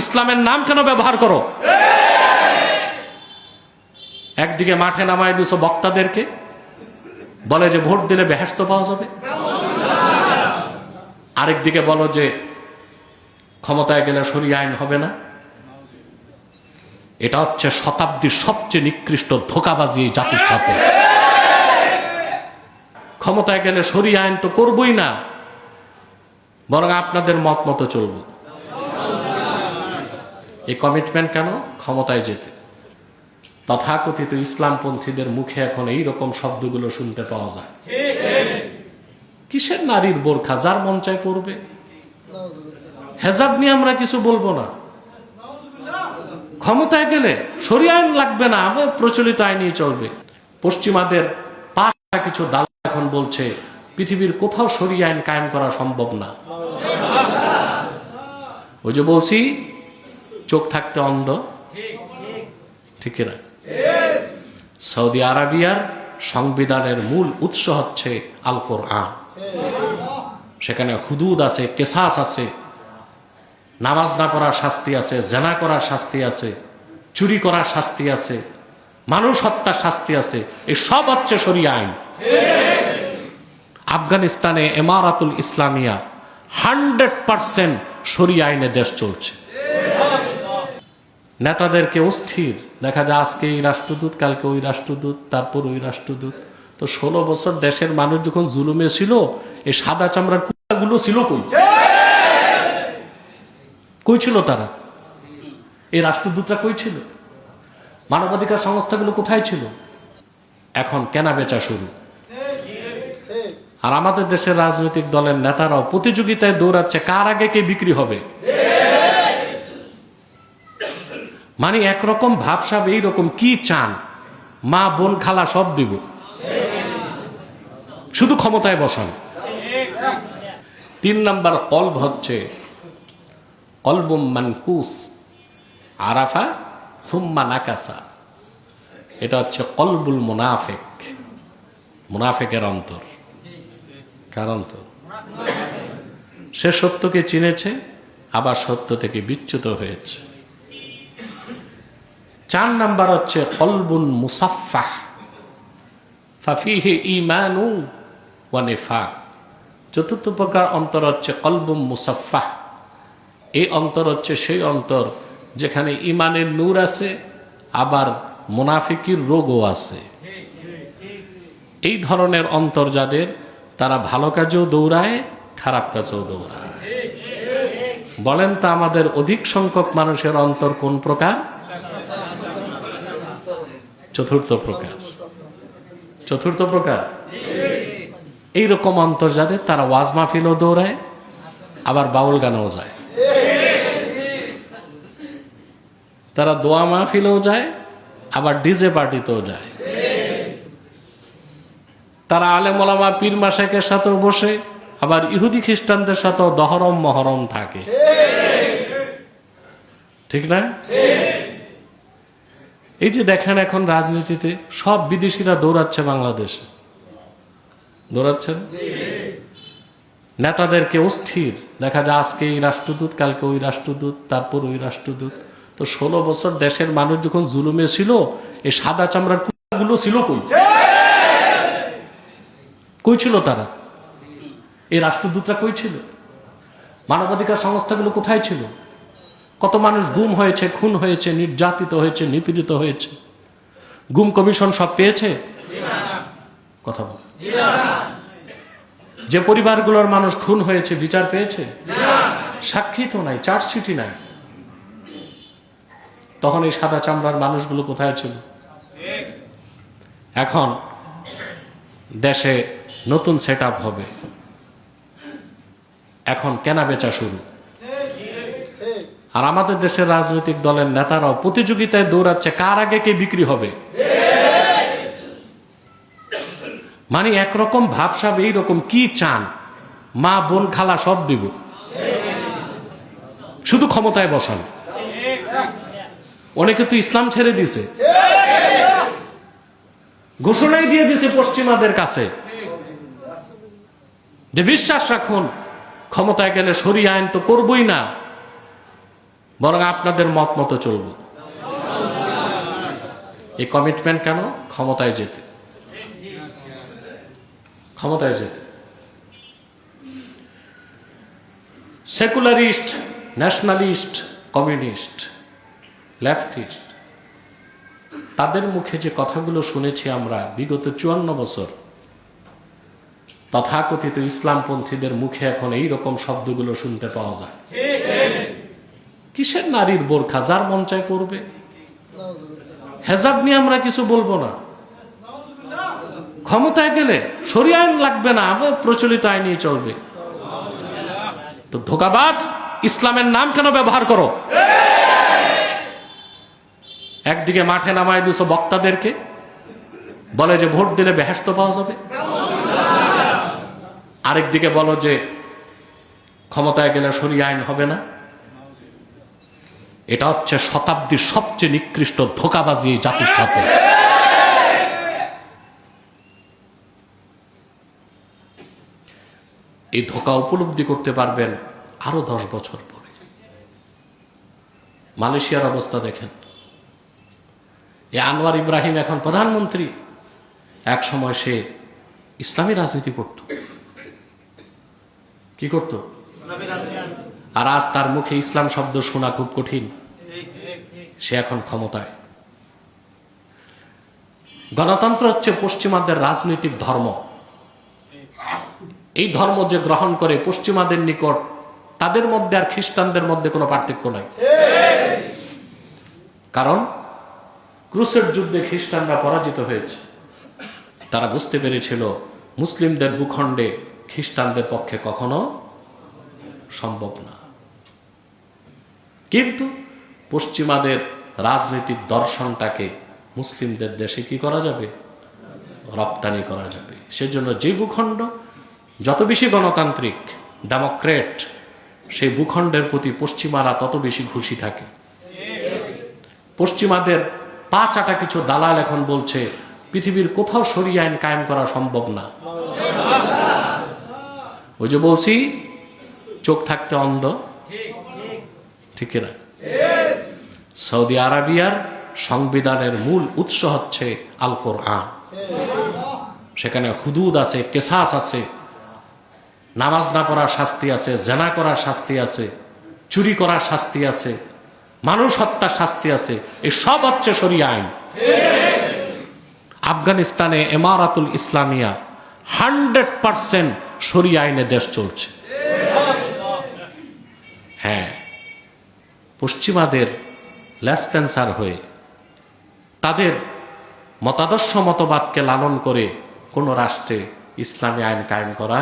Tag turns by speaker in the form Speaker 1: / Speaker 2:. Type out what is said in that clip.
Speaker 1: ইসলামের নাম কেন ব্যবহার করো? একদিকে মাঠে নামায় দিছো বক্তাদেরকে, বলে যে ভোট দিলে বেহেস্ত পাওয়া যাবে। আরেকদিকে বলো যে ক্ষমতায় গেলে সরি আইন হবে না। এটা হচ্ছে শতাব্দীর সবচেয়ে নিকৃষ্ট ধোকাবাজি জাতির সাথে। ক্ষমতায় গেলে সরি আইন তো করবই না, বরং আপনাদের মত মতো চলব। এই কমিটমেন্ট কেন? ক্ষমতায় যেতে। তথাকথিত ইসলামপন্থীদের মুখে এখন এই রকম শব্দগুলো শুনতে পাওয়া যায়। কিসের নারীর বোরখা? যার মন চায় পড়বে হেজাব নিয়ে আমরা কিছু বলব না। ক্ষমতায় গেলে সরি আইন লাগবে না আমার প্রচলিত আইনই চলবে। পশ্চিমাদের পাঁচটা কিছু দাল এখন বলছে, পৃথিবীর কোথাও সরি আইন কায়েম করা সম্ভব না। ওই যে বলছি চোখ থাকতে অন্ধ? ঠিক। না সৌদি আরবিয়ার সংবিধানের মূল উৎস হচ্ছে আল কোরআন সেখানে হুদুদ আছে, কেসাস আছে, নামাজ না করার শাস্তি আছে, জেনা করার শাস্তি আছে, চুরি করার শাস্তি আছে, মানুষ হত্যার শাস্তি আছে এই সব হচ্ছে সরিয়া আইন। আফগানিস্তানে এমারাতুল ইসলামিয়া হান্ড্রেড পার্সেন্ট সরিয়া আইনে দেশ চলছে। নেতাদেরকে অস্থির। দেখা যায় আজকে এই রাষ্ট্রদূত, কালকে ওই রাষ্ট্রদূত, তারপর ওই রাষ্ট্রদূত। তো ষোলো বছর দেশের মানুষ যখন জুলুমে ছিল, এই সাদা চামড়ার কুত্তাগুলো ছিল কই? কই ছিল তারা? এই রাষ্ট্রদূতরা কই ছিল? মানবাধিকার সংস্থাগুলো কোথায় ছিল? এখন কেনা বেচা শুরু। আর আমাদের দেশের রাজনৈতিক দলের নেতারাও প্রতিযোগিতায় দৌড়াচ্ছে, কার আগে কে বিক্রি হবে? মানে একরকম ভাবসাব এইরকম, কি চান? মা, বোন, খালা সব দিব। শুধু ক্ষমতায় বসান। তিন নাম্বার কল্ব হচ্ছে কলবুম মানকুস, আরাফা সুম্মা নাকাসা। এটা হচ্ছে কলবুল মুনাফেক, মুনাফেকের অন্তর। কার অন্তর? সে সত্যকে চিনেছে, আবার সত্য থেকে বিচ্যুত হয়েছে। চার নাম্বার হচ্ছে কলবুন মুসাফাহ ফাফিহে ইমানু ওয়ানেফাক চতুর্থ প্রকার অন্তর হচ্ছে কলবুম মুসাফাহ এই অন্তর হচ্ছে সেই অন্তর যেখানে ইমানের নূর আছে, আবার মুনাফিকির রোগও আছে। এই ধরনের অন্তর যাদের, তারা ভালো কাজেও দৌড়ায়, খারাপ কাজেও দৌড়ায়। বলেন তো আমাদের অধিক সংখ্যক মানুষের অন্তর কোন প্রকার? চতুর্থ প্রকার। চতুর্থ প্রকার? এইরকম যাদের তারা ওয়াজ মাহফিলও দৌড়ায়, আবার বাউল গানেও যায়। তারা দোয়া মাহফিলেও যায়, আবার ডিজে পার্টিতেও যায়। তারা আলেমলামা পীর মাসাকের সাথেও বসে, আবার ইহুদি খ্রিস্টানদের সাথেও দহরম মহরম থাকে। ঠিক না? এই যে দেখেন এখন রাজনীতিতে সব বিদেশিরা দৌড়াচ্ছে বাংলাদেশে। দৌড়াচ্ছেন নেতাদেরকে অস্থির। দেখা যায় আজকে এই রাষ্ট্রদূত, কালকে ওই রাষ্ট্রদূত, তারপর ওই রাষ্ট্রদূত। তো ষোলো বছর দেশের মানুষ যখন জুলুমে ছিল, এই সাদা চামড়ার কুকুরগুলো ছিল কই? কই ছিল তারা? এই রাষ্ট্রদূতরা কই ছিল? মানবাধিকার সংস্থাগুলো কোথায় ছিল? কত মানুষ গুম হয়েছে, খুন হয়েছে, নির্যাতিত হয়েছে, নিপীড়িত হয়েছে। গুম কমিশন সব পেয়েছে? কথা বল। যে পরিবারগুলোর মানুষ খুন হয়েছে, বিচার পেয়েছে? সাক্ষী তো নাই চার্জশিটই নাই। তখন এই সাদা চামড়ার মানুষগুলো কোথায় ছিল? এখন দেশে নতুন সেট হবে। এখন কেনা বেচা শুরু। আর আমাদের দেশের রাজনৈতিক দলের নেতারাও প্রতিযোগিতায় দৌড়াচ্ছে, কার আগে কে বিক্রি হবে? মানে একরকম ভাবসাব, এইরকম কি চান? মা, বোন, খালা সব দিব। শুধু ক্ষমতায় বসান। অনেকে তো ইসলাম ছেড়ে দিছে ঘোষণাই দিয়ে দিছে পশ্চিমাদের কাছে। যে বিশ্বাস রাখুন, ক্ষমতায় গেলে সরি আইন তো করবই না। বরং আপনাদের মত মতো চলব। এই কমিটমেন্ট কেন? ক্ষমতায় যেতে। ক্ষমতায় যেতে। সেকুলারিস্ট ন্যাশনালিস্ট কমিউনিস্ট লেফটিস্ট তাদের মুখে যে কথাগুলো শুনেছি আমরা বিগত চুয়ান্ন বছর, তথাকথিত ইসলামপন্থীদের মুখে এখন এই রকম শব্দগুলো শুনতে পাওয়া যায়। কিসের নারীর বোরখা? যার মন চায় করবে হেজাব নিয়ে আমরা কিছু বলব না। ক্ষমতায় গেলে সরি আইন লাগবে না প্রচলিত আইনই চলবে। তো ধোকাবাজ, ইসলামের নাম কেন ব্যবহার করো? একদিকে মাঠে নামায় দুশো বক্তাদেরকে, বলে যে ভোট দিলে বেহেস্ত পাওয়া যাবে। আরেকদিকে বলো যে ক্ষমতায় গেলে সরি আইন হবে না। এটা হচ্ছে শতাব্দীর সবচেয়ে নিকৃষ্ট ধোকাবাজি এই জাতির সাথে। এই ধোকা উপলব্ধি করতে পারবেন আরও দশ বছর পরে। মালয়েশিয়ার অবস্থা দেখেন। এ আনোয়ার ইব্রাহিম এখন প্রধানমন্ত্রী। এক সময় সে ইসলামী রাজনীতি করত। কি করত? আর আজ তার মুখে ইসলাম শব্দ শোনা খুব কঠিন। সে এখন ক্ষমতায়। গণতন্ত্র হচ্ছে পশ্চিমাদের রাজনৈতিক ধর্ম। এই ধর্ম যে গ্রহণ করে পশ্চিমাদের নিকট, তাদের মধ্যে আর খ্রিস্টানদের মধ্যে কোনো পার্থক্য নাই। কারণ ক্রুসের যুদ্ধে খ্রিস্টানরা পরাজিত হয়েছে। তারা বুঝতে পেরেছিল মুসলিমদের ভূখণ্ডে খ্রিস্টানদের পক্ষে কখনো সম্ভব না। কিন্তু পশ্চিমাদের রাজনৈতিক দর্শনটাকে মুসলিমদের দেশে কি করা যাবে? রপ্তানি করা যাবে। সেজন্য যে ভূখণ্ড যত বেশি গণতান্ত্রিক, ডেমোক্রেট, সেই ভূখণ্ডের প্রতি পশ্চিমারা তত বেশি খুশি থাকে। পশ্চিমাদের পা চাটা কিছু দালাল এখন বলছে, পৃথিবীর কোথাও সরিয়ে আইন কায়েম করা সম্ভব না। ওই যে বলছি, চোখ থাকতে অন্ধ। ঠিক না সৌদি আরবিয়ার সংবিধানের মূল উৎস হচ্ছে আল কোরআন সেখানে হুদুদ আছে, কেসাস আছে, নামাজ না পড়ার শাস্তি আছে, জেনা করার শাস্তি আছে, চুরি করার শাস্তি আছে, মানুষ হত্যার শাস্তি আছে, এই সব হচ্ছে সরিয়া আইন। আফগানিস্তানে এমারাতুল ইসলামিয়া হান্ড্রেড পারসেন্ট সরিয়া আইনে দেশ চলছে। পশ্চিমাদের ল্যাসপেন্সার হয়ে তাদের মতাদর্শ মতবাদকে লালন করে কোনো রাষ্ট্রে ইসলামী আইন কায়েম করা